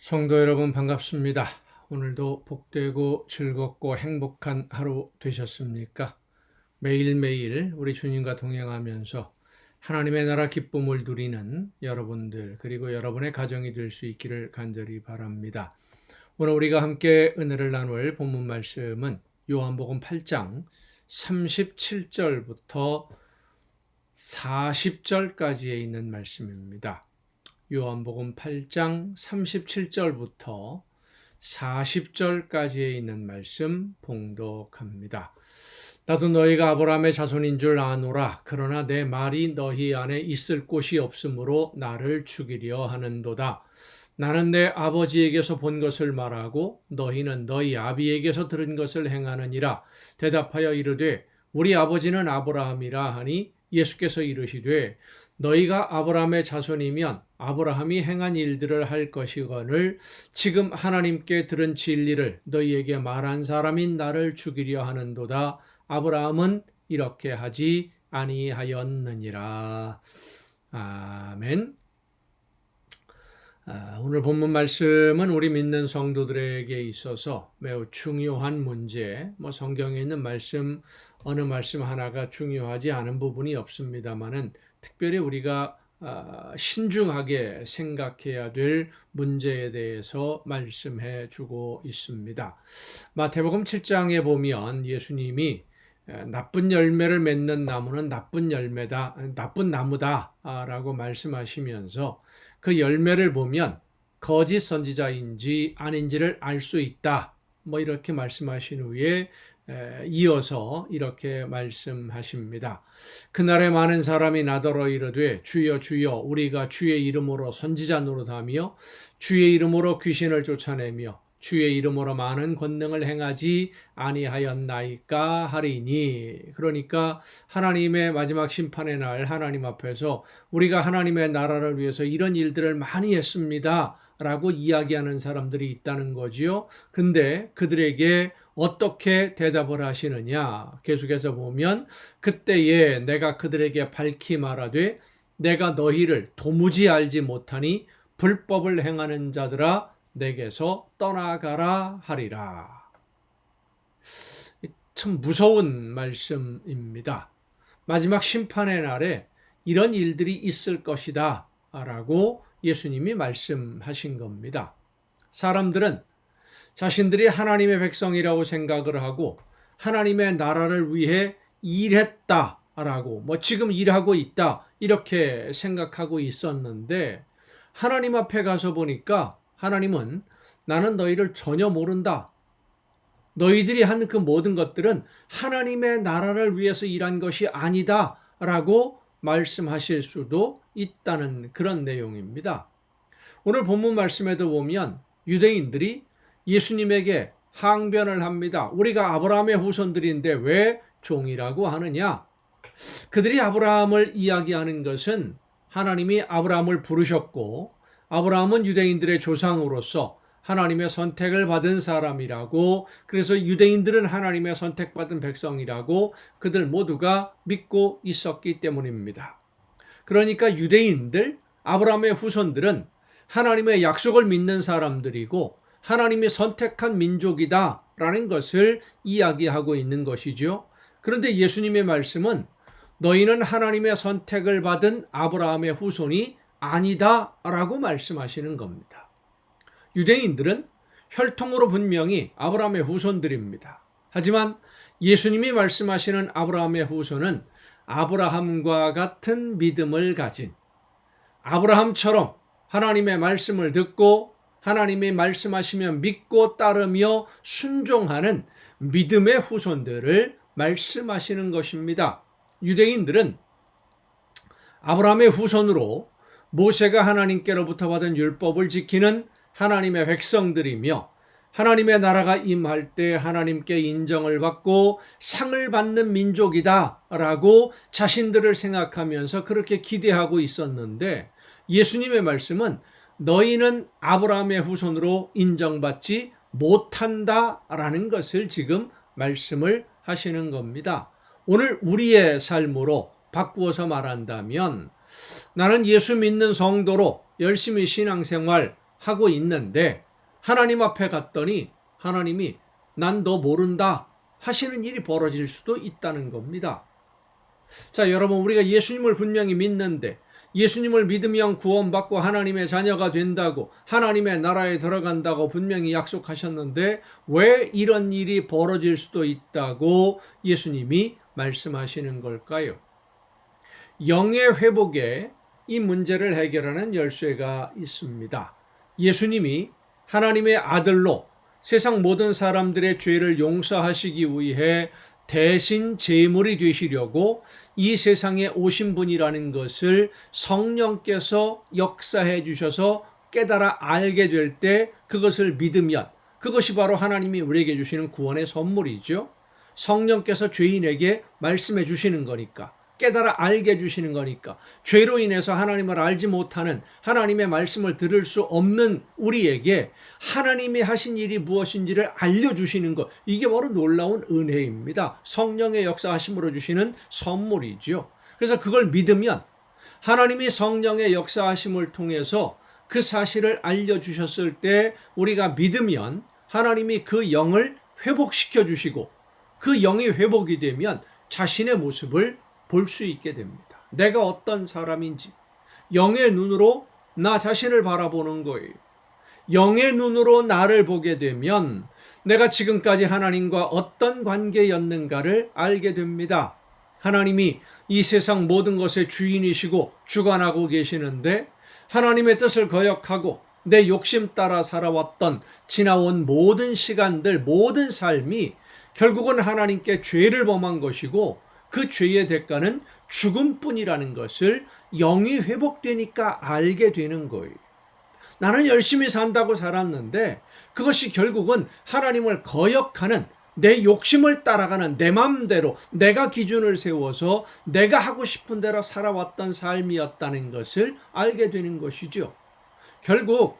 성도 여러분 반갑습니다. 오늘도 복되고 즐겁고 행복한 하루 되셨습니까? 매일매일 우리 주님과 동행하면서 하나님의 나라 기쁨을 누리는 여러분들 그리고 여러분의 가정이 될 수 있기를 간절히 바랍니다. 오늘 우리가 함께 은혜를 나눌 본문 말씀은 요한복음 8장 37절부터 40절까지에 있는 말씀입니다. 요한복음 8장 37절부터 40절까지에 있는 말씀 봉독합니다. 나도 너희가 아브라함의 자손인 줄 아노라. 그러나 내 말이 너희 안에 있을 곳이 없으므로 나를 죽이려 하는도다. 나는 내 아버지에게서 본 것을 말하고 너희는 너희 아비에게서 들은 것을 행하느니라. 대답하여 이르되 우리 아버지는 아브라함이라 하니 예수께서 이르시되 너희가 아브라함의 자손이면 아브라함이 행한 일들을 할 것이거늘 지금 하나님께 들은 진리를 너희에게 말한 사람인 나를 죽이려 하는도다. 아브라함은 이렇게 하지 아니하였느니라. 아멘. 아, 오늘 본문 말씀은 우리 믿는 성도들에게 있어서 매우 중요한 문제, 뭐 성경에 있는 말씀 어느 말씀 하나가 중요하지 않은 부분이 없습니다만은 특별히 우리가 아, 신중하게 생각해야 될 문제에 대해서 말씀해 주고 있습니다. 마태복음 7장에 보면 예수님이 나쁜 열매를 맺는 나무는 나쁜 열매다, 나쁜 나무다라고 말씀하시면서 그 열매를 보면 거짓 선지자인지 아닌지를 알 수 있다. 뭐 이렇게 말씀하신 후에 이어서 이렇게 말씀하십니다. 그날에 많은 사람이 나더러 이르되 주여 주여 우리가 주의 이름으로 선지자 노릇하며 주의 이름으로 귀신을 쫓아내며 주의 이름으로 많은 권능을 행하지 아니하였나이까 하리니 그러니까 하나님의 마지막 심판의 날 하나님 앞에서 우리가 하나님의 나라를 위해서 이런 일들을 많이 했습니다. 라고 이야기하는 사람들이 있다는 거지요. 근데 그들에게 어떻게 대답을 하시느냐? 계속해서 보면 그때에 내가 그들에게 밝히 말하되 내가 너희를 도무지 알지 못하니 불법을 행하는 자들아 내게서 떠나가라 하리라. 참 무서운 말씀입니다. 마지막 심판의 날에 이런 일들이 있을 것이다 라고 예수님이 말씀하신 겁니다. 사람들은 자신들이 하나님의 백성이라고 생각을 하고 하나님의 나라를 위해 일했다 라고 뭐 지금 일하고 있다 이렇게 생각하고 있었는데 하나님 앞에 가서 보니까 하나님은 나는 너희를 전혀 모른다. 너희들이 한 그 모든 것들은 하나님의 나라를 위해서 일한 것이 아니다. 라고 말씀하실 수도 있다는 그런 내용입니다. 오늘 본문 말씀에도 보면 유대인들이 예수님에게 항변을 합니다. 우리가 아브라함의 후손들인데 왜 종이라고 하느냐? 그들이 아브라함을 이야기하는 것은 하나님이 아브라함을 부르셨고 아브라함은 유대인들의 조상으로서 하나님의 선택을 받은 사람이라고 그래서 유대인들은 하나님의 선택받은 백성이라고 그들 모두가 믿고 있었기 때문입니다. 그러니까 유대인들 아브라함의 후손들은 하나님의 약속을 믿는 사람들이고 하나님이 선택한 민족이다라는 것을 이야기하고 있는 것이죠. 그런데 예수님의 말씀은 너희는 하나님의 선택을 받은 아브라함의 후손이 아니다 라고 말씀하시는 겁니다. 유대인들은 혈통으로 분명히 아브라함의 후손들입니다. 하지만 예수님이 말씀하시는 아브라함의 후손은 아브라함과 같은 믿음을 가진 아브라함처럼 하나님의 말씀을 듣고 하나님이 말씀하시면 믿고 따르며 순종하는 믿음의 후손들을 말씀하시는 것입니다. 유대인들은 아브라함의 후손으로 모세가 하나님께로부터 받은 율법을 지키는 하나님의 백성들이며 하나님의 나라가 임할 때 하나님께 인정을 받고 상을 받는 민족이다라고 자신들을 생각하면서 그렇게 기대하고 있었는데 예수님의 말씀은 너희는 아브라함의 후손으로 인정받지 못한다라는 것을 지금 말씀을 하시는 겁니다. 오늘 우리의 삶으로 바꾸어서 말한다면 나는 예수 믿는 성도로 열심히 신앙생활 하고 있는데 하나님 앞에 갔더니 하나님이 난 너 모른다 하시는 일이 벌어질 수도 있다는 겁니다. 자, 여러분, 우리가 예수님을 분명히 믿는데 예수님을 믿으면 구원받고 하나님의 자녀가 된다고 하나님의 나라에 들어간다고 분명히 약속하셨는데 왜 이런 일이 벌어질 수도 있다고 예수님이 말씀하시는 걸까요? 영의 회복에 이 문제를 해결하는 열쇠가 있습니다. 예수님이 하나님의 아들로 세상 모든 사람들의 죄를 용서하시기 위해 대신 제물이 되시려고 이 세상에 오신 분이라는 것을 성령께서 역사해 주셔서 깨달아 알게 될 때 그것을 믿으면 그것이 바로 하나님이 우리에게 주시는 구원의 선물이죠. 성령께서 죄인에게 말씀해 주시는 거니까. 깨달아 알게 해주시는 거니까 죄로 인해서 하나님을 알지 못하는 하나님의 말씀을 들을 수 없는 우리에게 하나님이 하신 일이 무엇인지를 알려주시는 것 이게 바로 놀라운 은혜입니다. 성령의 역사하심으로 주시는 선물이죠. 그래서 그걸 믿으면 하나님이 성령의 역사하심을 통해서 그 사실을 알려주셨을 때 우리가 믿으면 하나님이 그 영을 회복시켜 주시고 그 영이 회복이 되면 자신의 모습을 볼 수 있게 됩니다. 내가 어떤 사람인지 영의 눈으로 나 자신을 바라보는 거예요. 영의 눈으로 나를 보게 되면 내가 지금까지 하나님과 어떤 관계였는가를 알게 됩니다. 하나님이 이 세상 모든 것의 주인이시고 주관하고 계시는데 하나님의 뜻을 거역하고 내 욕심 따라 살아왔던 지나온 모든 시간들, 모든 삶이 결국은 하나님께 죄를 범한 것이고 그 죄의 대가는 죽음뿐이라는 것을 영이 회복되니까 알게 되는 거예요. 나는 열심히 산다고 살았는데 그것이 결국은 하나님을 거역하는 내 욕심을 따라가는 내 마음대로 내가 기준을 세워서 내가 하고 싶은 대로 살아왔던 삶이었다는 것을 알게 되는 것이죠. 결국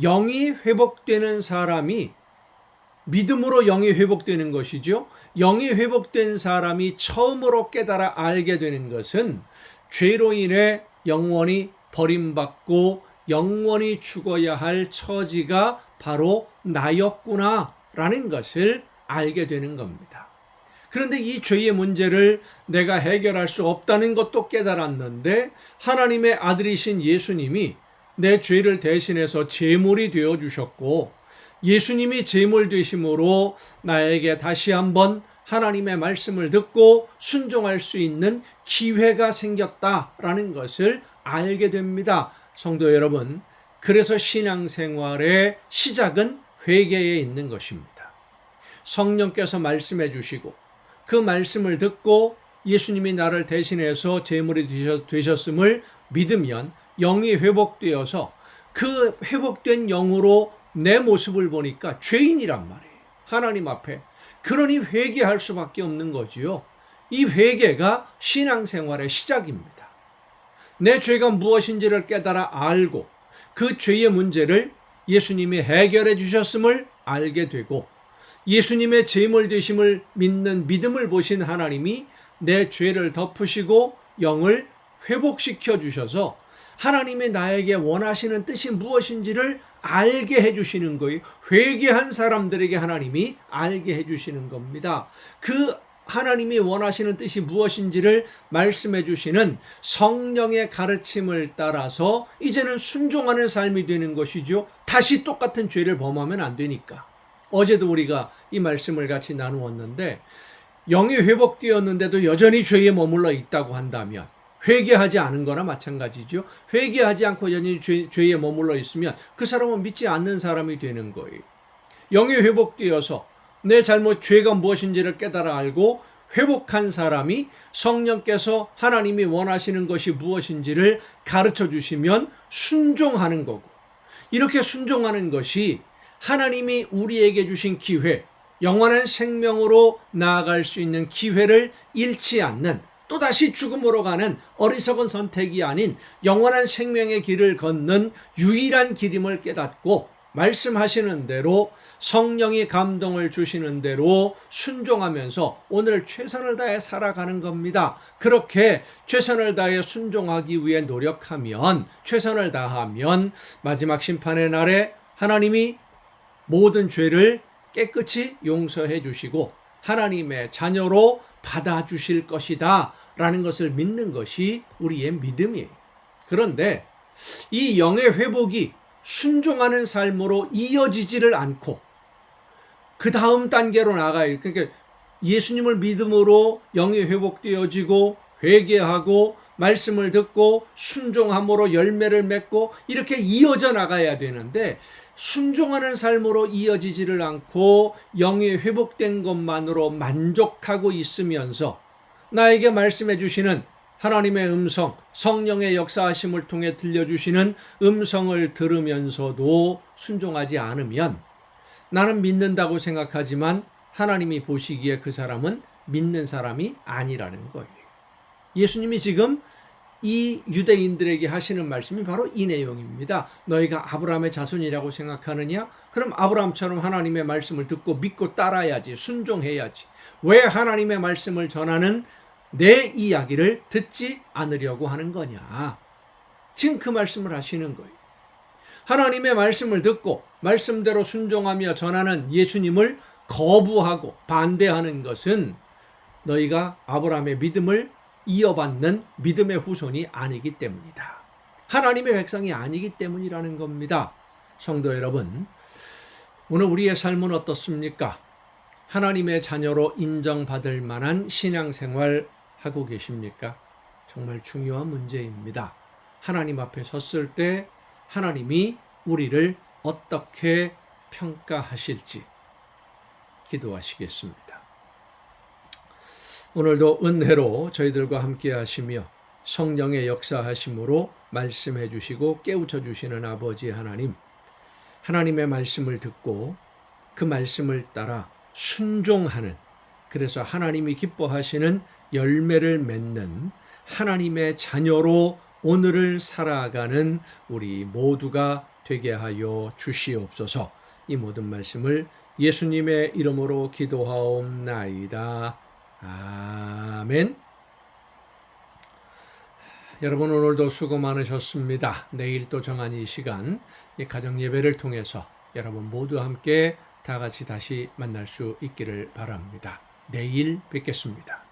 영이 회복되는 사람이 믿음으로 영이 회복되는 것이죠. 영이 회복된 사람이 처음으로 깨달아 알게 되는 것은 죄로 인해 영원히 버림받고 영원히 죽어야 할 처지가 바로 나였구나 라는 것을 알게 되는 겁니다. 그런데 이 죄의 문제를 내가 해결할 수 없다는 것도 깨달았는데 하나님의 아들이신 예수님이 내 죄를 대신해서 제물이 되어 주셨고 예수님이 제물 되심으로 나에게 다시 한번 하나님의 말씀을 듣고 순종할 수 있는 기회가 생겼다라는 것을 알게 됩니다. 성도 여러분, 그래서 신앙생활의 시작은 회개에 있는 것입니다. 성령께서 말씀해 주시고 그 말씀을 듣고 예수님이 나를 대신해서 제물이 되셨음을 믿으면 영이 회복되어서 그 회복된 영으로 내 모습을 보니까 죄인이란 말이에요. 하나님 앞에. 그러니 회개할 수밖에 없는 거지요. 이 회개가 신앙생활의 시작입니다. 내 죄가 무엇인지를 깨달아 알고 그 죄의 문제를 예수님이 해결해 주셨음을 알게 되고 예수님의 제물 되심을 믿는 믿음을 보신 하나님이 내 죄를 덮으시고 영을 회복시켜 주셔서 하나님이 나에게 원하시는 뜻이 무엇인지를 알게 해주시는 거예요. 회개한 사람들에게 하나님이 알게 해주시는 겁니다. 그 하나님이 원하시는 뜻이 무엇인지를 말씀해 주시는 성령의 가르침을 따라서 이제는 순종하는 삶이 되는 것이죠. 다시 똑같은 죄를 범하면 안 되니까. 어제도 우리가 이 말씀을 같이 나누었는데 영이 회복되었는데도 여전히 죄에 머물러 있다고 한다면 회개하지 않은 거나 마찬가지죠. 회개하지 않고 여전히 죄, 죄에 머물러 있으면 그 사람은 믿지 않는 사람이 되는 거예요. 영이 회복되어서 내 잘못 죄가 무엇인지를 깨달아 알고 회복한 사람이 성령께서 하나님이 원하시는 것이 무엇인지를 가르쳐 주시면 순종하는 거고 이렇게 순종하는 것이 하나님이 우리에게 주신 기회, 영원한 생명으로 나아갈 수 있는 기회를 잃지 않는 또다시 죽음으로 가는 어리석은 선택이 아닌 영원한 생명의 길을 걷는 유일한 길임을 깨닫고 말씀하시는 대로 성령이 감동을 주시는 대로 순종하면서 오늘 최선을 다해 살아가는 겁니다. 그렇게 최선을 다해 순종하기 위해 노력하면 최선을 다하면 마지막 심판의 날에 하나님이 모든 죄를 깨끗이 용서해 주시고 하나님의 자녀로 받아주실 것이다 라는 것을 믿는 것이 우리의 믿음이에요. 그런데 이 영의 회복이 순종하는 삶으로 이어지지를 않고 그 다음 단계로 나가요. 그러니까 예수님을 믿음으로 영이 회복되어지고 회개하고 말씀을 듣고 순종함으로 열매를 맺고 이렇게 이어져 나가야 되는데 순종하는 삶으로 이어지지를 않고 영이 회복된 것만으로 만족하고 있으면서 나에게 말씀해 주시는 하나님의 음성, 성령의 역사하심을 통해 들려주시는 음성을 들으면서도 순종하지 않으면 나는 믿는다고 생각하지만 하나님이 보시기에 그 사람은 믿는 사람이 아니라는 거예요. 예수님이 지금 이 유대인들에게 하시는 말씀이 바로 이 내용입니다. 너희가 아브라함의 자손이라고 생각하느냐? 그럼 아브라함처럼 하나님의 말씀을 듣고 믿고 따라야지, 순종해야지. 왜 하나님의 말씀을 전하는 내 이야기를 듣지 않으려고 하는 거냐? 지금 그 말씀을 하시는 거예요. 하나님의 말씀을 듣고 말씀대로 순종하며 전하는 예수님을 거부하고 반대하는 것은 너희가 아브라함의 믿음을 이어받는 믿음의 후손이 아니기 때문이다. 하나님의 백성이 아니기 때문이라는 겁니다. 성도 여러분, 오늘 우리의 삶은 어떻습니까? 하나님의 자녀로 인정받을 만한 신앙생활 하고 계십니까? 정말 중요한 문제입니다. 하나님 앞에 섰을 때 하나님이 우리를 어떻게 평가하실지 기도하시겠습니다. 오늘도 은혜로 저희들과 함께 하시며 성령의 역사하심으로 말씀해 주시고 깨우쳐 주시는 아버지 하나님, 하나님의 말씀을 듣고 그 말씀을 따라 순종하는 그래서 하나님이 기뻐하시는 열매를 맺는 하나님의 자녀로 오늘을 살아가는 우리 모두가 되게 하여 주시옵소서. 이 모든 말씀을 예수님의 이름으로 기도하옵나이다. 아멘. 여러분 오늘도 수고 많으셨습니다. 내일 또 정한 이 시간 이 가정 예배를 통해서 여러분 모두 함께 다 같이 다시 만날 수 있기를 바랍니다. 내일 뵙겠습니다.